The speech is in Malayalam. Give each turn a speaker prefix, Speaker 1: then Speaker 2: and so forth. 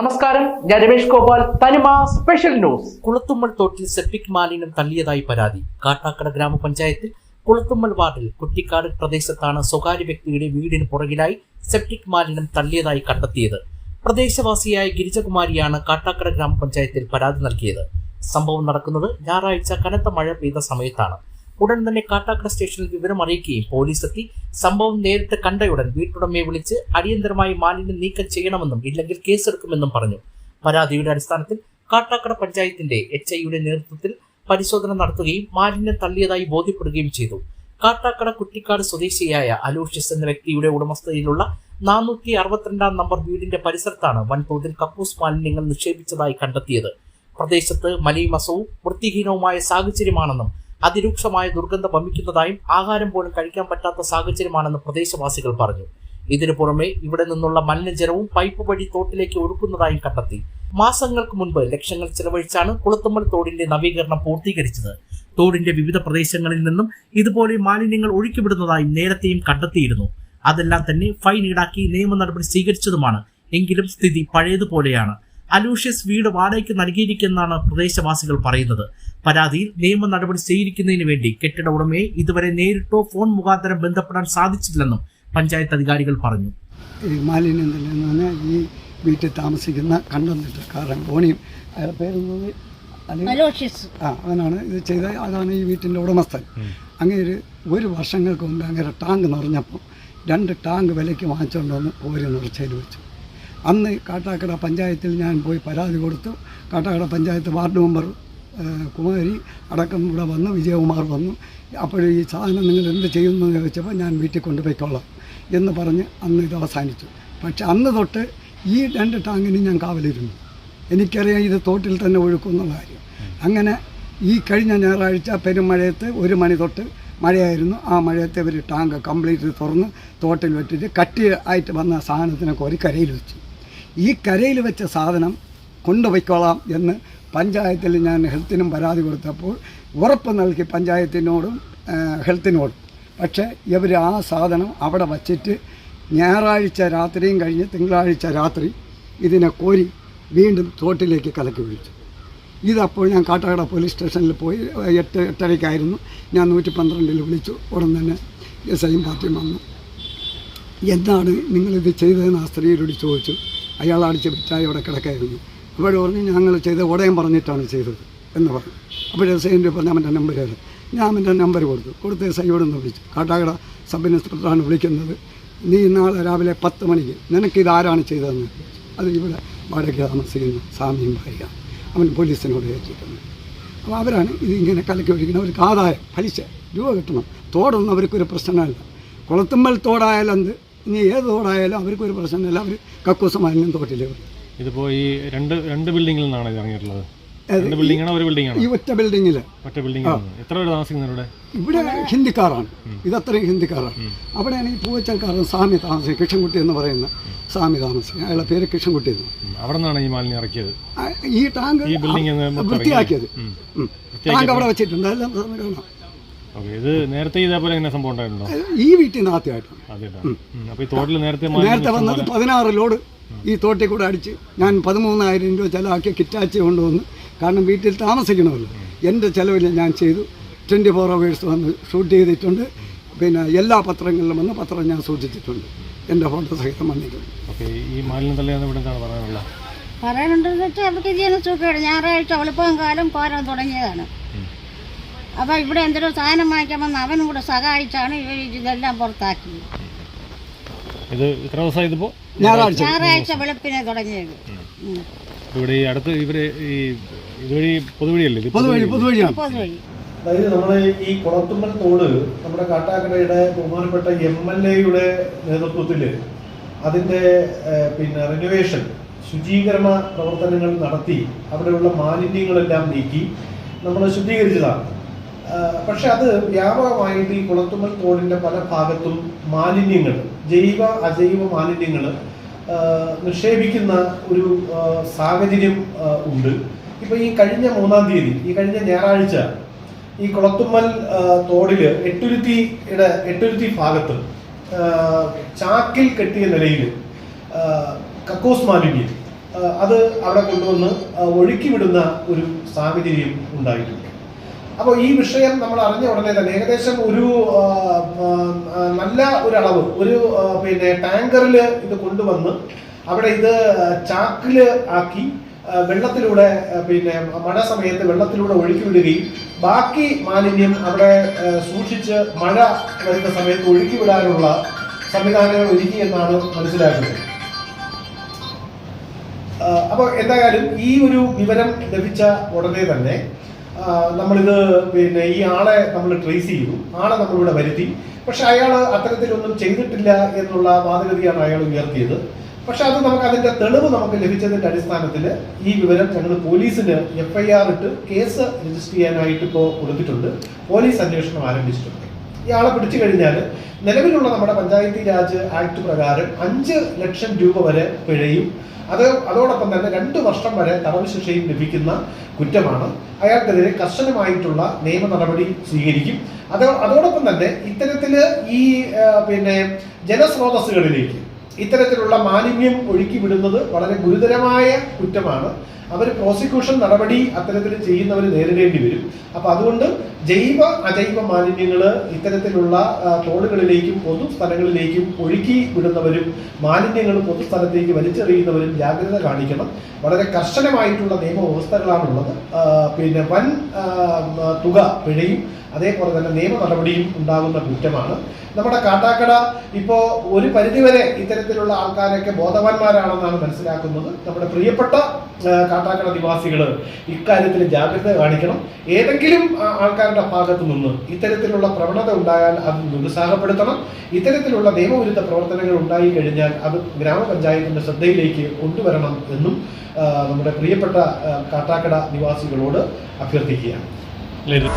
Speaker 1: നമസ്കാരം ഞാൻ രമേഷ് ഗോപാൽ തനിമ സ്പെഷ്യൽ ന്യൂസ്
Speaker 2: കുളത്തുമ്മൽ തോട്ടിൽ സെപ്റ്റിക് മാലിന്യം തള്ളിയതായി പരാതി. കാട്ടാക്കട ഗ്രാമപഞ്ചായത്തിൽ കുളത്തുമ്മൽ വാർഡിൽ കുട്ടിക്കാട് പ്രദേശത്താണ് സ്വകാര്യ വ്യക്തിയുടെ വീടിന് പുറകിലായി സെപ്റ്റിക് മാലിന്യം തള്ളിയതായി കണ്ടെത്തിയത്. പ്രദേശവാസിയായ ഗിരിജകുമാരിയാണ് കാട്ടാക്കട ഗ്രാമപഞ്ചായത്തിൽ പരാതി നൽകിയത്. സംഭവം നടക്കുന്നത് ഞായറാഴ്ച കനത്ത മഴ പെയ്ത സമയത്താണ്. ഉടൻ തന്നെ കാട്ടാക്കട സ്റ്റേഷനിൽ വിവരം അറിയിക്കുകയും പോലീസ് എത്തി. സംഭവം നേരിട്ട് കണ്ടയുടൻ വീട്ടുടമയെ വിളിച്ച് അടിയന്തരമായി മാലിന്യം നീക്കം ചെയ്യണമെന്നും ഇല്ലെങ്കിൽ കേസെടുക്കുമെന്നും പറഞ്ഞു. പരാതിയുടെ അടിസ്ഥാനത്തിൽ കാട്ടാക്കട പഞ്ചായത്തിന്റെ എച്ച് ഐയുടെ നേതൃത്വത്തിൽ പരിശോധന നടത്തുകയും മാലിന്യം തള്ളിയതായി ബോധ്യപ്പെടുകയും ചെയ്തു. കാട്ടാക്കട കുട്ടിക്കാട് സ്വദേശിയായ അലൂഷ്യസ് എന്ന വ്യക്തിയുടെ ഉടമസ്ഥതയിലുള്ള നാനൂറ്റി അറുപത്തിരണ്ടാം നമ്പർ വീടിന്റെ പരിസരത്താണ് വൻതോതിൽ കക്കൂസ് മാലിന്യങ്ങൾ നിക്ഷേപിച്ചതായി കണ്ടെത്തിയത്. പ്രദേശത്ത് മലീമസവും വൃത്തിഹീനവുമായ സാഹചര്യമാണെന്നും അതിരൂക്ഷമായ ദുർഗന്ധം വമിക്കുന്നതായും ആഹാരം പോലും കഴിക്കാൻ പറ്റാത്ത സാഹചര്യമാണെന്ന് പ്രദേശവാസികൾ പറഞ്ഞു. ഇതിനു പുറമെ ഇവിടെ നിന്നുള്ള മലിനജലവും പൈപ്പ് വഴി തോട്ടിലേക്ക് ഒഴുക്കുന്നതായും കണ്ടെത്തി. മാസങ്ങൾക്ക് മുൻപ് ലക്ഷങ്ങൾ ചെലവഴിച്ചാണ് കുളത്തുമ്മൽ തോടിന്റെ നവീകരണം പൂർത്തീകരിച്ചത്. തോടിന്റെ വിവിധ പ്രദേശങ്ങളിൽ നിന്നും ഇതുപോലെ മാലിന്യങ്ങൾ ഒഴുക്കിവിടുന്നതായും നേരത്തെയും കണ്ടെത്തിയിരുന്നു. അതെല്ലാം തന്നെ ഫൈൻ ഈടാക്കി നിയമ നടപടി സ്വീകരിച്ചതുമാണ്. എങ്കിലും സ്ഥിതി പഴയതുപോലെയാണ്. അലൂഷ്യസ് വീട് വാടകയ്ക്ക് നൽകിയിരിക്കുന്നതാണ് പ്രദേശവാസികൾ പറയുന്നത്. പരാതിയിൽ നിയമ നടപടി സ്വീകരിക്കുന്നതിന് വേണ്ടി കെട്ടിട ഉടമയെ ഇതുവരെ നേരിട്ടോ ഫോൺ മുഖാന്തരം ബന്ധപ്പെടാൻ സാധിച്ചില്ലെന്നും പഞ്ചായത്ത് അധികാരികൾ പറഞ്ഞു.
Speaker 3: ഈ മാലിന്യം തന്നെ ഈ വീട്ടിൽ താമസിക്കുന്ന കണ്ടന്നിട്ടക്കാരൻ ബോണിയും അയാളുടെ പേര് ആ അവനാണ് ഇത് ചെയ്ത അതാണ് ഈ വീട്ടിന്റെ ഉടമസ്ഥൻ. അങ്ങനെ ഒരു ഒരു വർഷങ്ങൾക്ക് മുമ്പ് അങ്ങനെ ടാങ്ക് നിറഞ്ഞപ്പോൾ രണ്ട് ടാങ്ക് വിലയ്ക്ക് വാങ്ങിച്ചുകൊണ്ട് വന്ന് കോരി നിറച്ചതിൽ വെച്ചു. അന്ന് കാട്ടാക്കട പഞ്ചായത്തിൽ ഞാൻ പോയി പരാതി കൊടുത്തു. കാട്ടാക്കട പഞ്ചായത്ത് വാർഡ് മെമ്പർ കുമാരി അടക്കം ഇവിടെ വന്നു വിജയകുമാർ വന്നു. അപ്പോൾ ഈ സാധനം നിങ്ങൾ എന്ത് ചെയ്യുന്നു എന്ന് ചോദിച്ചപ്പോൾ ഞാൻ വീട്ടിൽ കൊണ്ടുപോയിക്കോളാം എന്ന് പറഞ്ഞ് അന്ന് ഇത് അവസാനിച്ചു. പക്ഷെ അന്ന് തൊട്ട് ഈ രണ്ട് ടാങ്കിന് ഞാൻ കാവലിരുന്നു. എനിക്കറിയാം ഇത് തോട്ടിൽ തന്നെ ഒഴുക്കുന്നുള്ള കാര്യം. അങ്ങനെ ഈ കഴിഞ്ഞ ഞായറാഴ്ച പെരുമഴയത്ത് ഒരു മണി തൊട്ട് മഴയായിരുന്നു. ആ മഴയത്ത് ഇവർ ടാങ്ക് കംപ്ലീറ്റ് തുറന്ന് തോട്ടിൽ വെട്ടിട്ട് കട്ടി ആയിട്ട് വന്ന സാധനത്തിനൊക്കെ ഒരു കരയിൽ വെച്ചു. ഈ കരയിൽ വെച്ച സാധനം കൊണ്ടുപോയിക്കോളാം എന്ന് പഞ്ചായത്തിൽ ഞാൻ ഹെൽത്തിനും പരാതി കൊടുത്തപ്പോൾ ഉറപ്പ് നൽകി പഞ്ചായത്തിനോടും ഹെൽത്തിനോടും. പക്ഷേ ഇവർ ആ സാധനം അവിടെ വച്ചിട്ട് ഞായറാഴ്ച രാത്രിയും കഴിഞ്ഞ് തിങ്കളാഴ്ച രാത്രി ഇതിനെ കോരി വീണ്ടും തോട്ടിലേക്ക് കലക്കി വിളിച്ചു. ഇതപ്പോൾ ഞാൻ കാട്ടാക്കട പോലീസ് സ്റ്റേഷനിൽ പോയി എട്ട് എട്ടരയ്ക്കായിരുന്നു. ഞാൻ നൂറ്റി പന്ത്രണ്ടിൽ വിളിച്ചു. ഉടൻ തന്നെ എസ് ഐയും പാർട്ടിയും വന്നു. എന്താണ് നിങ്ങളിത് ചെയ്തതെന്ന് ആ സ്ത്രീയോട് ചോദിച്ചു. അയാൾ അടിച്ച് വിറ്റായി അവിടെ കിടക്കായിരുന്നു. അപ്പോൾ പറഞ്ഞു ഞങ്ങൾ ചെയ്ത ഉടയം പറഞ്ഞിട്ടാണ് ചെയ്തത് എന്ന് പറഞ്ഞു. അപ്പോൾ എസ് ഐന്റെ പറഞ്ഞ അവന്റെ നമ്പർ തരാം ഞാൻ അവന്റെ നമ്പർ കൊടുത്തു. കൊടുത്ത് എസ് ഐയോട് ഒന്ന് വിളിച്ചു. കാട്ടാക്കട സബ് ഇൻസ്പെക്ടറാണ് വിളിക്കുന്നത് നീ നാളെ രാവിലെ പത്ത് മണിക്ക് നിനക്ക് ആരാണ് ചെയ്തതെന്ന്? അത് ഇവിടെ വാടക താമസിക്കുന്ന സാമ്യം ഭാര്യ അവൻ പോലീസിനോട് ഏറ്റിട്ടുണ്ട്. അപ്പോൾ അവരാണ് ഇതിങ്ങനെ കലക്കി ഒഴിക്കുന്നത് അവർക്ക് ആദായം പലിശ രൂപ കിട്ടണം. തോടൊന്നും അവർക്കൊരു പ്രശ്നമല്ല. കുളത്തുമ്പൽ തോടായാലും എന്ത്? ഇനി ഏത് തോടായാലും അവർക്കൊരു പ്രശ്നമില്ല. അവർ കക്കൂസ മാലിന്യം തോട്ടില്ല
Speaker 4: ഇതിപ്പോ ഈ രണ്ട് രണ്ട് ബിൽഡിങ്ങിൽ നിന്നാണ് ഇത് ഇറങ്ങിയിട്ടുള്ളത്. രണ്ട് ഒരു
Speaker 3: ഈ ഒറ്റ ബിൽഡിങ്ങിൽ
Speaker 4: ഒറ്റ ബിൽഡിംഗ് എത്ര പേര് താമസിക്കുന്നവരുടെ
Speaker 3: ഇവിടെ? ഹിന്ദിക്കാരാണ്. ഇതത്രയും ഹിന്ദിക്കാരാണ്. അവിടെയാണ് ഈ പൂവച്ചൽക്കാരൻ സ്വാമി താമസിക്കുന്നത്. കൃഷ്ണൻകുട്ടി എന്ന് പറയുന്ന സ്വാമി താമസിക്കുന്നത്. അയാളുടെ പേര് കൃഷ്ണൻകുട്ടി എന്ന്.
Speaker 4: അവിടെ നിന്നാണ് ഈ മാലിന്യം ഇറക്കിയത്?
Speaker 3: ഈ ടാങ്ക് വൃത്തിയാക്കിയത്. ടാങ്ക് അവിടെ വെച്ചിട്ടുണ്ട്. അതെല്ലാം കാണാം.
Speaker 4: ഓക്കെ ഇത് നേരത്തെ ഇതേപോലെ ഇങ്ങനെ സംഭവം ഉണ്ടായിട്ടുണ്ടോ
Speaker 3: ഈ വീട്ടിൽ നിന്ന് ആദ്യമായിട്ടാണ്
Speaker 4: അപ്പോൾ ഈ തോട്ടിൽ നേരത്തെ
Speaker 3: നേരത്തെ വന്നത് പതിനാറ് ലോഡ് ഈ തോട്ടിൽ കൂടെ അടിച്ച് ഞാൻ പതിമൂന്നായിരം രൂപ ചിലവാക്കി കിറ്റാച്ചി കൊണ്ടുവന്ന് കാരണം വീട്ടിൽ താമസിക്കണമല്ലോ. എന്റെ ചിലവിൽ ഞാൻ ചെയ്തു. ട്വന്റി ഫോർ അവേഴ്സ് വന്ന് ഷൂട്ട് ചെയ്തിട്ടുണ്ട്. പിന്നെ എല്ലാ പത്രങ്ങളിലും വന്ന് പത്രം ഞാൻ സൂക്ഷിച്ചിട്ടുണ്ട്. എന്റെ ഫോട്ടോ സഹിതം വന്നിട്ടുണ്ട്
Speaker 4: ഈ മാലിന്യം തള്ളിയെന്ന് ഇവിടെ എന്താണ് പറയാനുള്ളത്?
Speaker 5: പറയാനുണ്ടെന്ന് വെച്ചാൽ അവർക്ക് ചെയ്യുന്ന സുഖമാണ് ഞായറാഴ്ച എളുപ്പം കാലം കോരാൻ തുടങ്ങിയതാണ്. അപ്പോൾ ഇവിടെ എന്തെങ്കിലും സാധനം വാങ്ങിക്കാൻ വന്ന് അവനും കൂടെ സഹായിച്ചാണ് ഇവർ ഇതെല്ലാം പുറത്താക്കിയത്.
Speaker 4: ഇത് ഇത്ര ദിവസമായി
Speaker 3: ഞായറാഴ്ച.
Speaker 5: ഞായറാഴ്ച വെളുപ്പിനെ തുടങ്ങിയത്.
Speaker 4: ഇവിടെ ഈ അടുത്ത് ഇവർ ഈ ഇതുവഴി പൊതുവഴിയല്ലേ ഇത്?
Speaker 3: പൊതുവഴി പൊതുവഴിയാണ്.
Speaker 5: പൊതുവഴി.
Speaker 6: അതായത് നമ്മൾ ഈ കുളത്തുമ്പൽ തോട് നമ്മുടെ കാട്ടാക്കടയുടെ ബഹുമാനപ്പെട്ട എം എൽ എയുടെ നേതൃത്വത്തിൽ അതിന്റെ പിന്നെ റിനോവേഷൻ ശുചീകരണ പ്രവർത്തനങ്ങൾ നടത്തി അവിടെയുള്ള മാലിന്യങ്ങളെല്ലാം നീക്കി നമ്മൾ ശുദ്ധീകരിച്ചതാണ്. പക്ഷെ അത് വ്യാപകമായിട്ട് ഈ കുളത്തുമ്മൽ തോടിന്റെ പല ഭാഗത്തും മാലിന്യങ്ങൾ ജൈവ അജൈവ മാലിന്യങ്ങൾ നിക്ഷേപിക്കുന്ന ഒരു സാഹചര്യം ഉണ്ട്. ഇപ്പൊ ഈ കഴിഞ്ഞ മൂന്നാം തീയതി ഈ കഴിഞ്ഞ ഞായറാഴ്ച ഈ കുളത്തുമ്മൽ തോടിൽ എട്ടുരുത്തിയുടെ എട്ടുരുത്തി ഭാഗത്ത് ചാക്കിൽ കെട്ടിയ നിലയിൽ കക്കോസ് മാലിന്യം അത് അവിടെ കൊണ്ടുവന്ന് ഒഴുക്കിവിടുന്ന ഒഴുക്കി വിടുന്ന ഒരു സാഹചര്യം ഉണ്ടായിട്ടുണ്ട്. അപ്പോൾ ഈ വിഷയം നമ്മൾ അറിഞ്ഞ ഉടനെ തന്നെ ഏകദേശം ഒരു നല്ല ഒരു അളവ് ഒരു പിന്നെ ടാങ്കറിൽ ഇത് കൊണ്ടുവന്ന് അവിടെ ഇത് ചാക്കിൽ ആക്കി വെള്ളത്തിലൂടെ പിന്നെ മഴ സമയത്ത് വെള്ളത്തിലൂടെ ഒഴുക്കി വിടുകയും ബാക്കി മാലിന്യം അവിടെ സൂക്ഷിച്ച് മഴ വരുന്ന സമയത്ത് ഒഴുക്കി വിടാനുള്ള സംവിധാനങ്ങൾ ഒരുക്കി എന്നാണ് മനസ്സിലാക്കുന്നത്. അപ്പോൾ എന്തായാലും ഈ ഒരു വിവരം ലഭിച്ച ഉടനെ തന്നെ നമ്മളിത് പിന്നെ ഈ ആളെ നമ്മൾ ട്രേസ് ചെയ്തു ആളെ നമ്മളിവിടെ വരുത്തി. പക്ഷെ അയാൾ അത്തരത്തിലൊന്നും ചെയ്തിട്ടില്ല എന്നുള്ള വാദഗതിയാണ് അയാൾ ഉയർത്തിയത്. പക്ഷെ അത് നമുക്ക് അതിന്റെ തെളിവ് നമുക്ക് ലഭിച്ചതിന്റെ അടിസ്ഥാനത്തിൽ ഈ വിവരം ഞങ്ങൾ പോലീസിന് എഫ്ഐആർ ഇട്ട് കേസ് രജിസ്റ്റർ ചെയ്യാനായിട്ട് ഇപ്പോൾ കൊടുത്തിട്ടുണ്ട്. പോലീസ് അന്വേഷണം ആരംഭിച്ചിട്ടുണ്ട്. ഇയാളെ പിടിച്ചു കഴിഞ്ഞാൽ നിലവിലുള്ള നമ്മുടെ പഞ്ചായത്തി രാജ് ആക്ട് പ്രകാരം അഞ്ച് ലക്ഷം രൂപ വരെ പിഴയും. അത് അതോടൊപ്പം തന്നെ രണ്ട് വർഷം വരെ തടവ് ശിക്ഷയും ലഭിക്കുന്ന കുറ്റമാണ്. അയാൾക്കെതിരെ കർശനമായിട്ടുള്ള നിയമ നടപടി സ്വീകരിക്കും. അത് അതോടൊപ്പം തന്നെ ഇത്തരത്തിൽ ഈ പിന്നെ ജലസ്രോതസ്സുകളിലേക്ക് ഇത്തരത്തിലുള്ള മാലിന്യം ഒഴുക്കി വിടുന്നത് വളരെ ഗുരുതരമായ കുറ്റമാണ്. അവർ പ്രോസിക്യൂഷൻ നടപടി അത്തരത്തിൽ ചെയ്യുന്നവർ നേരിടേണ്ടി വരും. അപ്പോൾ അതുകൊണ്ട് ജൈവ അജൈവ മാലിന്യങ്ങൾ ഇത്തരത്തിലുള്ള തോടുകളിലേക്കും പൊതു സ്ഥലങ്ങളിലേക്കും ഒഴുക്കി വിടുന്നവരും മാലിന്യങ്ങൾ പൊതുസ്ഥലത്തേക്ക് വലിച്ചെറിയുന്നവരും ജാഗ്രത കാണിക്കണം. വളരെ കർശനമായിട്ടുള്ള നിയമവ്യവസ്ഥകളാണുള്ളത്. പിന്നെ വൻ തുക പിഴയും അതേപോലെ തന്നെ നിയമ നടപടിയും ഉണ്ടാകുന്ന കുറ്റമാണ്. നമ്മുടെ കാട്ടാക്കട ഇപ്പോൾ ഒരു പരിധിവരെ ഇത്തരത്തിലുള്ള ആൾക്കാരൊക്കെ ബോധവാന്മാരാണെന്നാണ് മനസ്സിലാക്കുന്നത്. നമ്മുടെ പ്രിയപ്പെട്ട കാട്ടാക്കട നിവാസികൾ ഇക്കാര്യത്തിൽ ജാഗ്രത കാണിക്കണം. ഏതെങ്കിലും ആൾക്കാരുടെ ഭാഗത്തു നിന്ന് ഇത്തരത്തിലുള്ള പ്രവണത ഉണ്ടായാൽ അത് നിരുത്സാഹപ്പെടുത്തണം ഇത്തരത്തിലുള്ള നിയമവിരുദ്ധ പ്രവർത്തനങ്ങൾ ഉണ്ടായി കഴിഞ്ഞാൽ അത് ഗ്രാമപഞ്ചായത്തിന്റെ ശ്രദ്ധയിലേക്ക് കൊണ്ടുവരണം എന്നും നമ്മുടെ പ്രിയപ്പെട്ട കാട്ടാക്കട നിവാസികളോട് അഭ്യർത്ഥിക്കുകയാണ്.
Speaker 4: അല്ല ഇത്